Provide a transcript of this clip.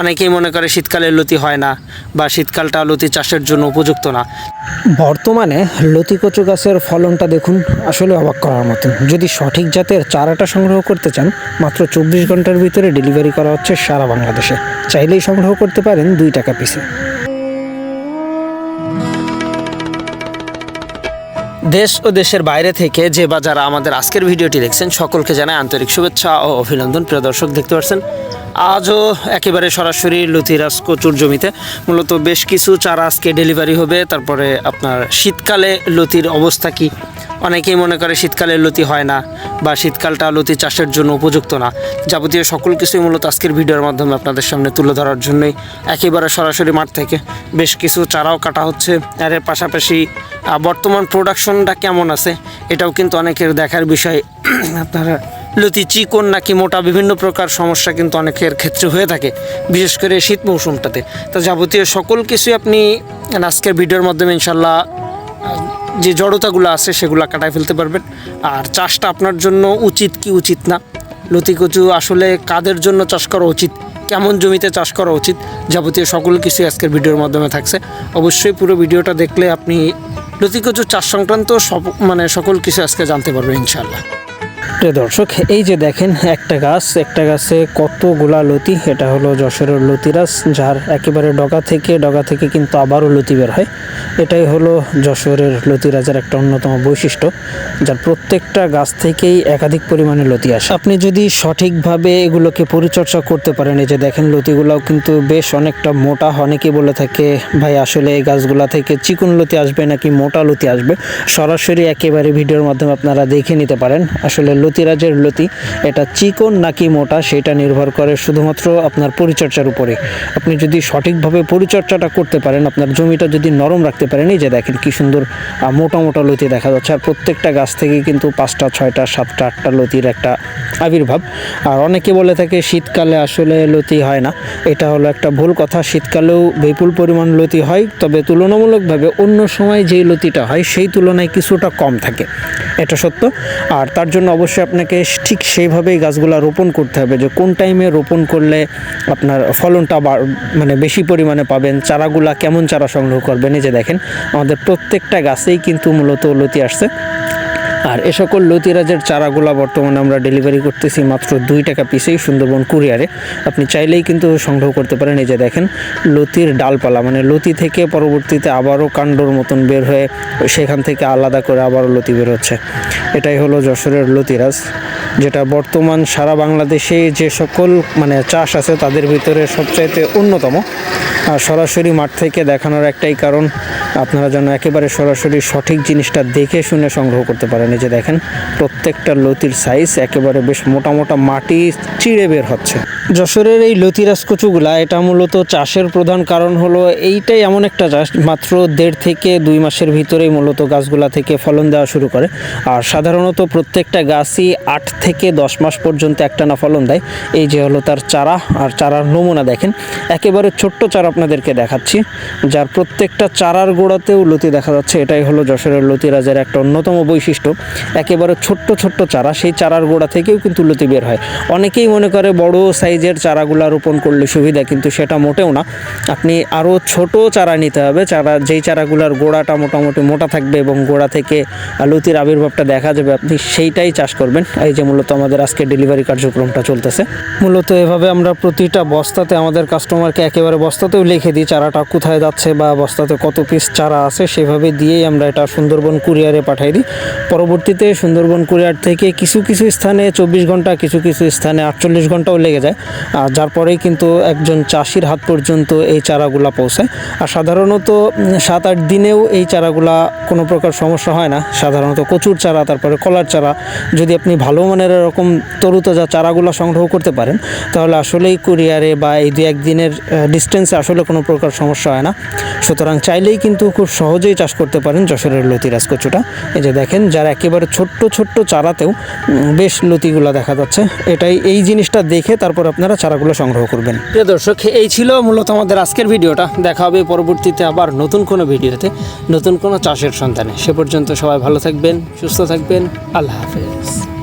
অনেকেই মনে করে শীতকালে লতি হয় না বা শীতকালটা লতি চাষের জন্য উপযুক্ত না। বর্তমানে লতি কচু গাছের ফলনটা দেখুন আসলে অবাক করার মতন। যদি সঠিক জাতের চারাটা সংগ্রহ করতে চান মাত্র চব্বিশ ঘণ্টার ভিতরে ডেলিভারি করা হচ্ছে সারা বাংলাদেশে। চাইলেই সংগ্রহ করতে পারেন দুই টাকা পিসে। দেশ ও দেশের বাইরে থেকে যে বা যারা আমাদের আজকের ভিডিওটি দেখছেন সকলকে জানায় আন্তরিক শুভেচ্ছা ও অভিনন্দন। প্রিয় দর্শক দেখতে পাচ্ছেন আজও একেবারে সরাসরি লতিরাজ কচুর জমিতে। মূলত বেশ কিছু চারা আজকে ডেলিভারি হবে। তারপরে আপনার শীতকালে লতির অবস্থা কি? অনেকেই মনে করে শীতকালে লতি হয় না বা শীতকালটা লতি চাষের জন্য উপযুক্ত না। যাবতীয় সকল কিছুই মূলত আজকের ভিডিওর মাধ্যমে আপনাদের সামনে তুলে ধরার জন্যই একেবারে সরাসরি মাঠ থেকে বেশ কিছু চারাও কাটা হচ্ছে। আর এর পাশাপাশি বর্তমান প্রোডাকশনটা কেমন আছে? এটাও কিন্তু অনেকের দেখার বিষয়। আপনারা লতি চিকন নাকি মোটা বিভিন্ন প্রকার সমস্যা কিন্তু অনেকের ক্ষেত্রে হয়ে থাকে, বিশেষ করে শীত মৌসুমটাতে। তো যাবতীয় সকল কিছুই আপনি আজকের ভিডিওর মাধ্যমে ইনশাল্লাহ যে জড়তাগুলো আছে সেগুলো কাটায় ফেলতে পারবেন। আর চাষটা আপনার জন্য উচিত কি উচিত না? লতি কচু আসলে কাদের জন্য চাষ করা উচিত? কেমন জমিতে চাষ করা উচিত? যাবতীয় সকল কিছু আজকের ভিডিওর মাধ্যমে থাকছে। অবশ্যই পুরো ভিডিওটা দেখলে আপনি লতি কচু চাষ সংক্রান্ত সব মানে সকল কিছু আজকে জানতে পারবেন ইনশাল্লাহ প্রিয় দর্শক, এই যে দেখেন একটা গাছ, একটা গাছে কতগুলা লতি, এটা হলো যশোরের লতিরাজ, যার একেবারে ডগা থেকে ডগা থেকে কিন্তু আবারও লতি বের হয়। এটাই হলো যশোরের লতিরাজের একটা অন্যতম বৈশিষ্ট্য, যার প্রত্যেকটা গাছ থেকেই একাধিক পরিমাণে লতি আসে। আপনি যদি সঠিকভাবে এগুলোকে পরিচর্যা করতে পারেন, এই যে দেখেন লতিগুলাও কিন্তু বেশ অনেকটা মোটা, অনেকেই বলে থাকে, ভাই, আসলে এই গাছগুলা থেকে চিকন লতি আসবে নাকি মোটা লতি আসবে? সরাসরি একেবারে ভিডিওর মাধ্যমে আপনারা দেখে নিতে পারেন, আসলে লতিরাজের লতি এটা চিকন নাকি মোটা সেটা নির্ভর করে শুধুমাত্র আপনার পরিচর্যার উপরে। আপনি যদি সঠিকভাবে পরিচর্যাটা করতে পারেন, আপনার জমিটা যদি নরম রাখতে পারেন, এই যে দেখেন কি সুন্দর মোটা মোটা লতি দেখা যাচ্ছে। আর প্রত্যেকটা গাছ থেকে কিন্তু পাঁচটা, ছয়টা, সাতটা, আটটা লতির একটা আবির্ভাব। আর অনেকে বলে থাকে, শীতকালে আসলে লতি হয় না। এটা হলো একটা ভুল কথা। শীতকালেও বিপুল পরিমাণ লতি হয়, তবে তুলনামূলকভাবে অন্য সময় যেই লতিটা হয়, সেই তুলনায় কিছুটা কম থাকে। এটা সত্য। আর তার জন্য অবশ্যই আপনাকে ঠিক সেইভাবেই গাছগুলা রোপণ করতে হবে যে কোন টাইমে রোপণ করলে আপনার ফলনটা মানে বেশি পরিমাণে পাবেন, চারাগুলা কেমন চারা সংগ্রহ করবেন, এই যে দেখেন, আমাদের প্রত্যেকটা গাছেই কিন্তু মূলত লতি আসছে। আর এ সকল লতিরাজের চারাগুলা বর্তমানে আমরা ডেলিভারি করতেছি মাত্র দুই টাকা পিসেই সুন্দরবন কুরিয়ারে। আপনি চাইলেই কিন্তু সংগ্রহ করতে পারেন। এই যে দেখেন, লতির ডালপালা মানে লতি থেকে পরবর্তীতে আবারও কাণ্ডর মতন বের হয়ে সেখান থেকে আলাদা করে আবারও লতি বের হচ্ছে। এটাই হলো যশোরের লতিরাজ, যেটা বর্তমান সারা বাংলাদেশে যে সকল মানে চাষ আছে তাদের ভিতরে সবচাইতে অন্যতম। আর সরাসরি মাঠ থেকে দেখানোর একটাই কারণ, আপনারা যেন একেবারে সরাসরি সঠিক জিনিসটা দেখে শুনে সংগ্রহ করতে পারেন। যে দেখেন, প্রত্যেকটা লতির সাইজ একেবারে বেশ মোটা মোটা মাটি চিড়ে বের হচ্ছে। যশোরের এই লতিরাজ কচুগুলা, এটা মূলত চাষের প্রধান কারণ হলো এইটাই এমন একটা চাষ, মাত্র দেড় থেকে দুই মাসের ভিতরেই মূলত গাছগুলা থেকে ফলন দেওয়া শুরু করে। আর সাধারণত প্রত্যেকটা গাছই আট থেকে দশ মাস পর্যন্ত একটানা ফলন দেয়। এই যে হলো তার চারা, আর চারার নমুনা দেখেন। একেবারে ছোট্ট চারা আপনাদেরকে দেখাচ্ছি। যার প্রত্যেকটা চারার গোড়াতেও লতি দেখা যাচ্ছে, এটাই হলো যশোরের লতিরাজের একটা অন্যতম বৈশিষ্ট্য। একেবারে ছোট্ট ছোট্ট চারা, সেই চারার গোড়া থেকেও কিন্তু লতি বের হয়। অনেকেই মনে করে বড় সাইজের চারাগুলা রোপণ করলে সুবিধা, কিন্তু সেটা মোটেও না। আপনি আরও ছোট চারা নিতে হবে, চারা, যেই চারাগুলার গোড়াটা মোটামুটি মোটা থাকবে এবং গোড়া থেকে লতির আবির্ভাবটা দেখা যাবে, আপনি সেইটাই চাষ করবেন। এই যে মূলত আমাদের আজকে ডেলিভারি কার্যক্রমটা চলতেছে। মূলত এভাবে আমরা প্রতিটা বস্তাতে আমাদের কাস্টমারকে একেবারে বস্তাতেও লিখে দিই, চারাটা কোথায় যাচ্ছে বা বস্তাতে কত পিস চারা আছে, সেভাবে দিয়েই আমরা এটা সুন্দরবন কুরিয়ারে পাঠাই দিই। পরবর্তীতে সুন্দরবন কুরিয়ার থেকে কিছু কিছু স্থানে চব্বিশ ঘণ্টা, কিছু কিছু স্থানে আটচল্লিশ ঘন্টাও লেগে যায়। আর যার পরেই কিন্তু একজন চাষির হাত পর্যন্ত এই চারাগুলা পৌঁছায় আর সাধারণত সাত আট দিনেও এই চারাগুলা কোনো প্রকার সমস্যা হয় না। সাধারণত কচুর চারা, তারপরে কলার চারা। যদি আপনি ভালো মানের এরকম তরুতাজা চারাগুলো সংগ্রহ করতে পারেন, তাহলে আসলেই কুরিয়ারে বা এই দু একদিনের ডিস্টেন্সে আসলে কোনো প্রকার সমস্যা হয় না। সুতরাং চাইলেই কিন্তু খুব সহজেই চাষ করতে পারেন যশোরের লতিরাজ কচুটা। এই যে দেখেন, যারা একেবারে ছোট্ট ছোট্ট চারাতেও বেশ লতিগুলো দেখা যাচ্ছে। এটাই এই জিনিসটা দেখে তারপর আপনারা চারাগুলো সংগ্রহ করবেন। প্রিয় দর্শক, এই ছিল মূলত আমাদের আজকের ভিডিওটা। দেখা হবে পরবর্তীতে আবার নতুন কোনো ভিডিওতে, নতুন কোনো চাষের সন্তানে সে পর্যন্ত সবাই ভালো থাকবেন, সুস্থ থাকবেন। আল্লাহ হাফেজ।